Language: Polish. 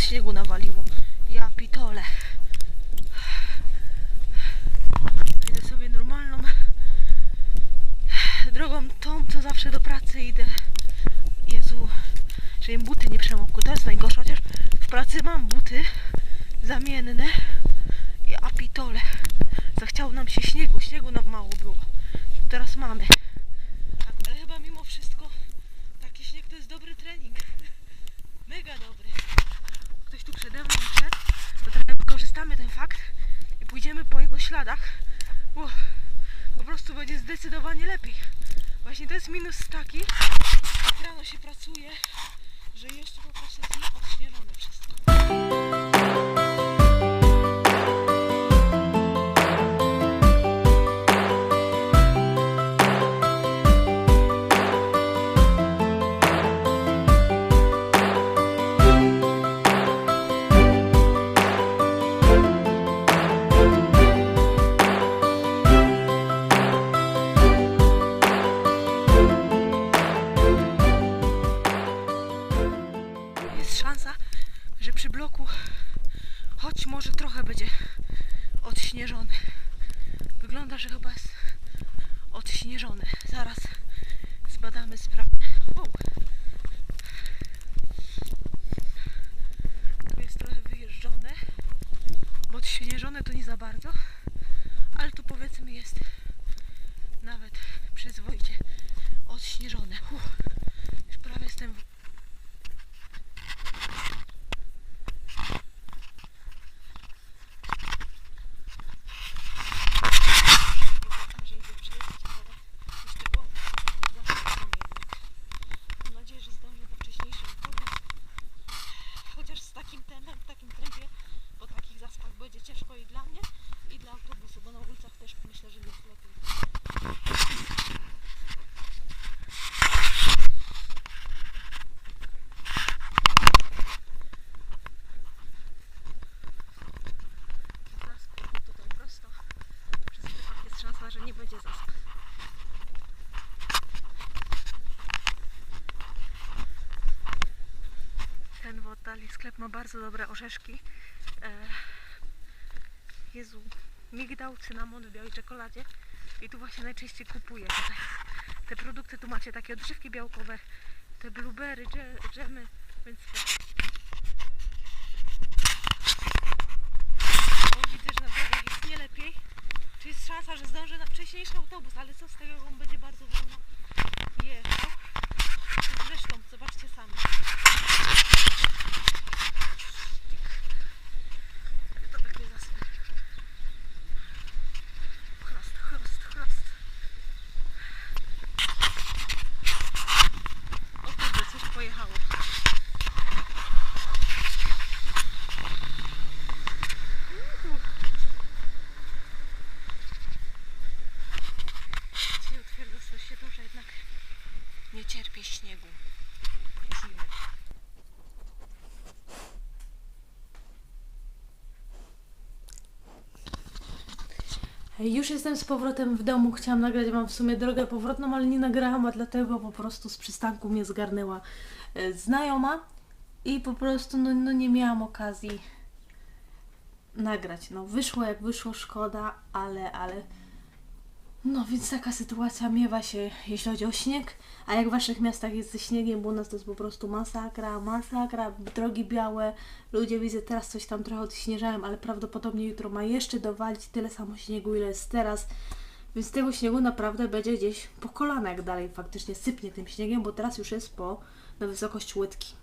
śniegu nawaliło. Ja pitole. Idę sobie normalną drogą tą, co zawsze do pracy idę. Jezu, że im buty nie przemokły. To jest najgorsze, chociaż w pracy mam buty zamienne. Ja pitole. Zachciało nam się śniegu. Śniegu nam mało było. Teraz mamy. Ale chyba mimo wszystko taki śnieg to jest dobry trening. Mega dobry. Ktoś tu przede mną szedł, to trochę wykorzystamy ten fakt i pójdziemy po jego śladach. Uff, po prostu będzie zdecydowanie lepiej. Właśnie to jest minus taki, jak rano się pracuje, że jeszcze po prostu jest nieodśnieżone wszystko. Trochę będzie odśnieżony. Wygląda, że chyba jest odśnieżony. Zaraz zbadamy sprawę. Tu jest trochę wyjeżdżone, bo odśnieżone to nie za bardzo, ale tu powiedzmy jest nawet przyzwoicie odśnieżone. Uff. Już prawie jestem w Zobaczmy, że idzie przejść, ale jeszcze go zaskoczony jednak. Mam nadzieję, że zdążę do wcześniejszej autobus. Chociaż z takim tempem, w takim tempie, po takich zaspach będzie ciężko i dla mnie, i dla autobusu, bo na ulicach też myślę, że jest lepiej. Zaspach tutaj prosto. Przez typach jest szansa, że nie będzie zaspach. Sklep ma bardzo dobre orzeszki. E, Jezu, migdał, cynamon w białej czekoladzie. I tu właśnie najczęściej kupuję. Tutaj te produkty tu macie takie odżywki białkowe, te blueberry, dże- dżemy, więc lepiej. Czy jest szansa, że zdążę na wcześniejszy autobus, ale co z tego, on będzie bardzo wolno śniegu i zimy. Już jestem z powrotem w domu. Chciałam nagrać Wam w sumie drogę powrotną, ale nie nagrałam, a dlatego po prostu z przystanku mnie zgarnęła e, znajoma i po prostu no, no nie miałam okazji nagrać. No wyszło jak wyszło, szkoda, ale, ale no więc taka sytuacja miewa się, jeśli chodzi o śnieg. A jak w Waszych miastach jest ze śniegiem, bo u nas to jest po prostu masakra, masakra, drogi białe. Ludzie widzę teraz coś tam trochę odśnieżałem, ale prawdopodobnie jutro ma jeszcze dowalić tyle samo śniegu, ile jest teraz. Więc tego śniegu naprawdę będzie gdzieś po kolana, dalej faktycznie sypnie tym śniegiem, bo teraz już jest po na wysokość łydki.